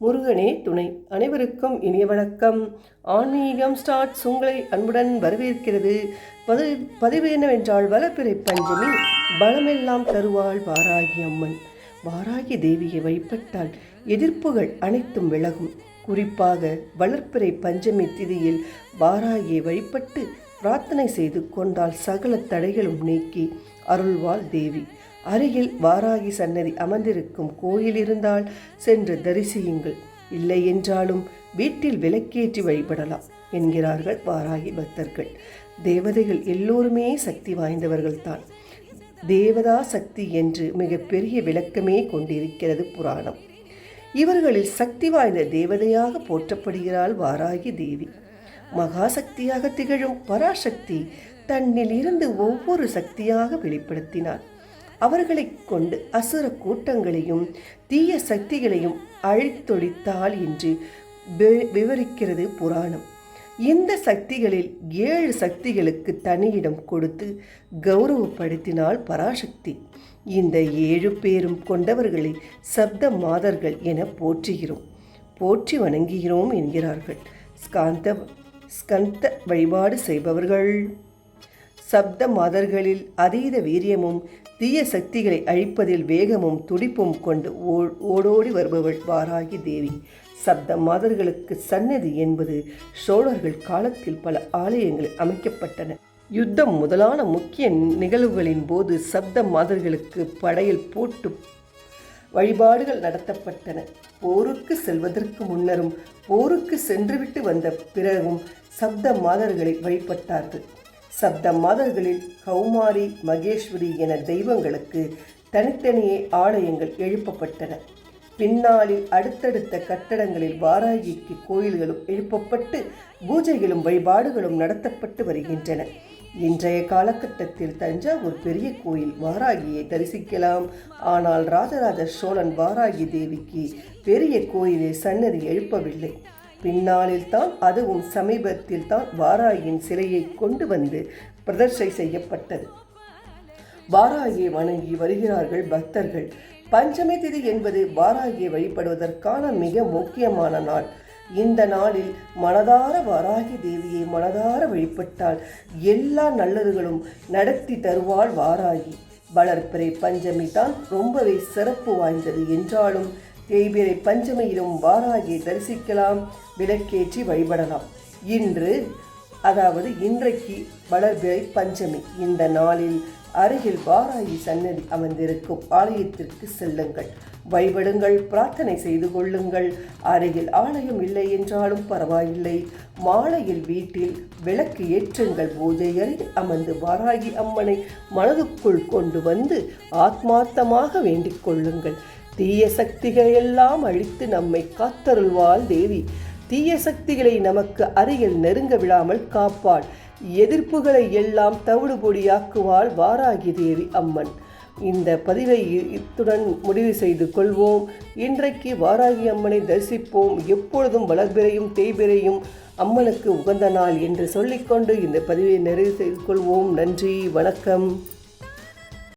முருகனே துணை. அனைவருக்கும் இனிய வணக்கம். ஆன்மீகம் ஸ்டார்ட்ஸ் உங்களை அன்புடன் வரவேற்கிறது. பதி பதிவு என்னவென்றால் வலப்பிறை பஞ்சமி பலமெல்லாம் தருவாள் வாராகி அம்மன். வாராகி தேவியை வழிபட்டால் எதிர்ப்புகள் அனைத்தும் விலகும். குறிப்பாக வளர்ப்பிறை பஞ்சமி திதியில் வாராகியை வழிபட்டு பிரார்த்தனை செய்து கொண்டால் சகல தடைகளும் நீக்கி அருள்வாள் தேவி. அருகில் வாராகி சன்னதி அமர்ந்திருக்கும் கோயில் இருந்தால் சென்று தரிசியுங்கள். இல்லை என்றாலும் வீட்டில் விளக்கேற்றி வழிபடலாம் என்கிறார்கள் வாராகி பக்தர்கள். தேவதைகள் எல்லோருமே சக்தி வாய்ந்தவர்கள்தான். தேவதா சக்தி என்று மிகப்பெரிய விளக்கமே கொண்டிருக்கிறது புராணம். இவர்களில் சக்தி வாய்ந்த தேவதையாக போற்றப்படுகிறாள் வாராகி தேவி. மகாசக்தியாக திகழும் பராசக்தி தன்னில் இருந்து ஒவ்வொரு சக்தியாக வெளிப்படுத்தினாள். அவர்களை கொண்டு அசுர கூட்டங்களையும் தீய சக்திகளையும் அழித்தொழித்தாள் என்று வி- விவரிக்கிறது புராணம். இந்த சக்திகளில் ஏழு சக்திகளுக்கு தனியிடம் கொடுத்து கௌரவப்படுத்தினாள் பராசக்தி. இந்த ஏழு பேரும் கொண்டவர்களை சப்த மாதர்கள் என போற்றுகிறோம். போற்றி வணங்குகிறோம் என்கிறார்கள். ஸ்காந்த ஸ்கந்த வழிபாடு செய்பவர்கள். சப்த மாதர்களில் அதீத வீரியமும் தீய சக்திகளை அழிப்பதில் வேகமும் துடிப்பும் கொண்டு ஓ- ஓடோடி வருபவள் வாராகி தேவி. சப்த மாதர்களுக்கு சன்னதி என்பது சோழர்கள் காலத்தில் பல ஆலயங்கள் அமைக்கப்பட்டன. யுத்தம் முதலான முக்கிய நிகழ்வுகளின் போது சப்த மாதர்களுக்கு படையில் போட்டு வழிபாடுகள் நடத்தப்பட்டன. போருக்கு செல்வதற்கு முன்னரும் போருக்கு சென்றுவிட்டு வந்த பிறகும் சப்த மாதர்களை வழிபட்டார்கள். சப்த மாதர்களில் கௌமாரி மகேஸ்வரி என தெய்வங்களுக்கு தனித்தனியே ஆலயங்கள் எழுப்பப்பட்டன. பின்னாளில் அடுத்தடுத்த கட்டடங்களில் வாராகிக்கு கோயில்களும் எழுப்பப்பட்டு பூஜைகளும் வழிபாடுகளும் நடத்தப்பட்டு வருகின்றன. இன்றைய காலகட்டத்தில் தஞ்சாவூர் பெரிய கோயில் வாராகியை தரிசிக்கலாம். ஆனால் ராஜராஜ சோழன் வாராகி தேவிக்கு பெரிய கோயிலை சன்னதி எழுப்பவில்லை. பின்னாளில் தான் அதுவும் சமீபத்தில் தான் வாராயின் சிலையை கொண்டு வந்து பிரதர்ஷை செய்யப்பட்டது. வாராயை வணங்கி வருகிறார்கள் பக்தர்கள். பஞ்சமி திதி என்பது வாராகியை வழிபடுவதற்கான மிக முக்கியமான நாள். இந்த நாளில் மனதார வாராகி தேவியை மனதார வழிபட்டால் எல்லா நல்லதுகளும் நடத்தி தருவாள் வாராகி. வளர்ப்பிறை பஞ்சமி தான் ரொம்பவே சிறப்பு வாய்ந்தது என்றாலும் தேய்பிரை பஞ்சமியிலும் பாலாஜியை தரிசிக்கலாம் விளக்கேற்றி வழிபடலாம். இன்று அதாவது இன்றைக்கு வளர்பிறை பஞ்சமி. இந்த நாளில் அருகில் வாராகி சன்னதி அமர்ந்திருக்கும் ஆலயத்திற்கு செல்லுங்கள். வழிபடுங்கள் பிரார்த்தனை செய்து கொள்ளுங்கள். அருகில் ஆலயம் இல்லை என்றாலும் பரவாயில்லை. மாலையில் வீட்டில் விளக்கு ஏற்றுங்கள். பூஜை அறிந்து அமர்ந்து வாராகி அம்மனை மனதுக்குள் கொண்டு வந்து ஆத்மார்த்தமாக வேண்டிக் கொள்ளுங்கள். தீய சக்திகளையெல்லாம் அழித்து நம்மை காத்தருள்வாள் தேவி. தீய சக்திகளை நமக்கு அருகில் நெருங்க விடாமல் காப்பாள். எதிர்ப்புகளை எல்லாம் தவிடுபொடியாக்குவாள் வாராகி தேவி அம்மன். இந்த பதிவை இத்துடன் முடிவு செய்து கொள்வோம். இன்றைக்கு வாராகி அம்மனை தரிசிப்போம். எப்பொழுதும் வளர்பிறையும் தேய்பிறையும் அம்மனுக்கு உகந்த நாள் என்று சொல்லிக்கொண்டு இந்த பதிவை நிறைவு செய்து கொள்வோம். நன்றி வணக்கம்.